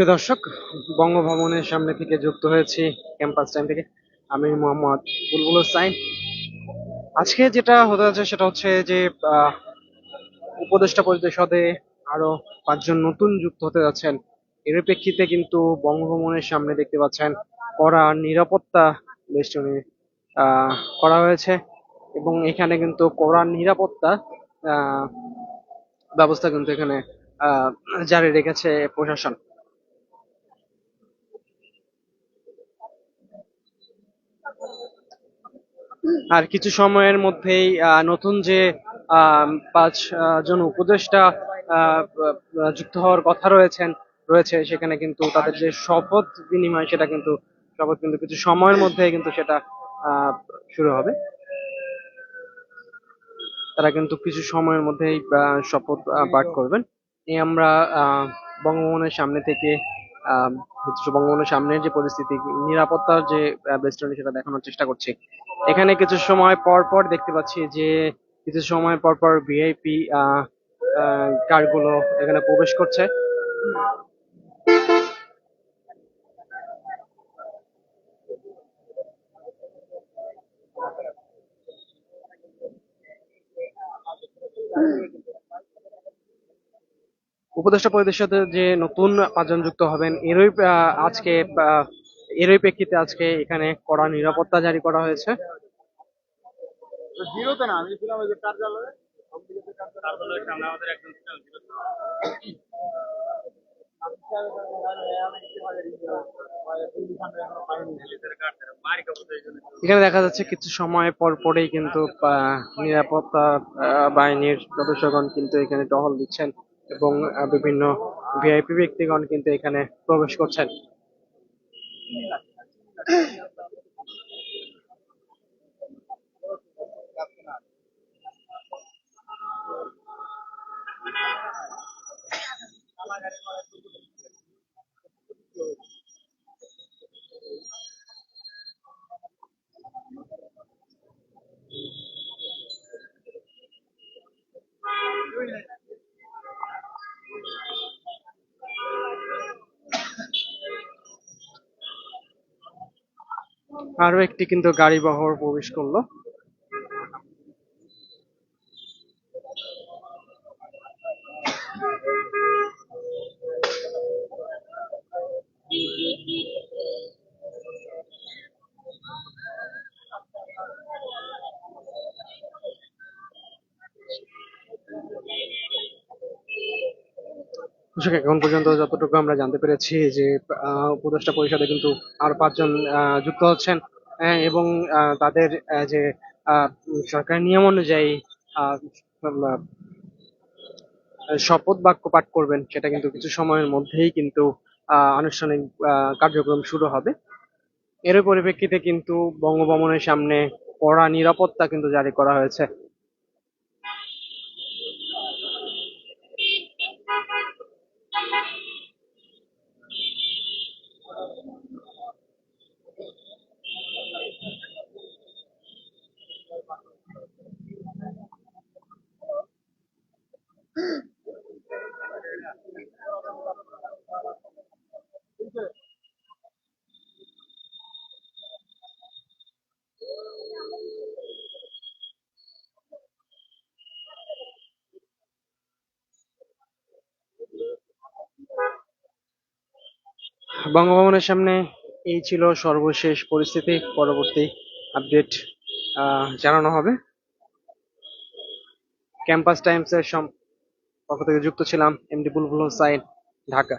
প্রিয় দর্শক, বঙ্গভবনের সামনে থেকে যুক্ত হয়েছি ক্যাম্পাস টাইম থেকে। আমি মোহাম্মদ বুলবুল সাইন আজকে যেটা হতে যাচ্ছে সেটা হচ্ছে যে উপদেষ্টা পরিষদে আরও পাঁচজন নতুন যুক্ত হতে যাচ্ছেন। এর প্রেক্ষিতে কিন্তু বঙ্গভবনের সামনে দেখতে পাচ্ছেন, কড়া নিরাপত্তা বেষ্টনী করা হয়েছে। এবং এখানে কিন্তু কড়া নিরাপত্তা ব্যবস্থা কিন্তু এখানে জারি রেখেছে প্রশাসন। আর কিছু সময়ের মধ্যেই নতুন যে পাঁচ জন উপদেষ্টা যুক্ত হওয়ার কথা রয়েছেন, রয়েছে, সেখানে কিন্তু তাদের যে শপথ বিনিময়, সেটা কিন্তু, শপথ কিন্তু কিছু সময়ের মধ্যে কিন্তু সেটা শুরু হবে। তারা কিন্তু কিছু সময়ের মধ্যেই শপথ পাঠ করবেন। এই আমরা বঙ্গভবনের সামনে থেকে বঙ্গভবনের সামনের যে পরিস্থিতি, নিরাপত্তার যে বেষ্টনী সেটা দেখানোর চেষ্টা করছে। এখানে কিছু সময় পর পর দেখতে পাচ্ছি যে, কিছু সময় পর পর ভিআইপি কারগুলো এখানে প্রবেশ করছে। উপদেষ্টা পরিষদে যে নতুন পাঁচজন যুক্ত হবেন এরই আজকে এরই প্রেক্ষিতে আজকে এখানে কড়া নিরাপত্তা জারি করা হয়েছে। এখানে দেখা যাচ্ছে কিছু সময় পর পরেই কিন্তু নিরাপত্তা বাহিনীর সদস্যগণ কিন্তু এখানে টহল দিচ্ছেন। এবং বিভিন্ন ভিআইপি ব্যক্তিগণ কিন্তু এখানে প্রবেশ করছেন। আরও একটি কিন্তু গাড়ি বহর প্রবেশ করল। দর্শক, এখন পর্যন্ত যতটুকু আমরা জানতে পেরেছি যে উপদেষ্টা পরিষদে কিন্তু আরও পাঁচজন যুক্ত হচ্ছেন আহ, এবং তাদের যে সরকারি নিয়ম অনুযায়ী শপথ বাক্য পাঠ করবেন সেটা কিন্তু কিছু সময়ের মধ্যেই কিন্তু আনুষ্ঠানিক কার্যক্রম শুরু হবে। এর পরিপ্রেক্ষিতে কিন্তু বঙ্গভবনের সামনে কড়া নিরাপত্তা কিন্তু জারি করা হয়েছে। বঙ্গভবনের সামনে এই ছিল সর্বশেষ পরিস্থিতি। পরবর্তী আপডেট জানানো হবে। ক্যাম্পাস টাইমস এর পক্ষ থেকে যুক্ত ছিলাম এমডি বুলবুল হোসাইন ঢাকা।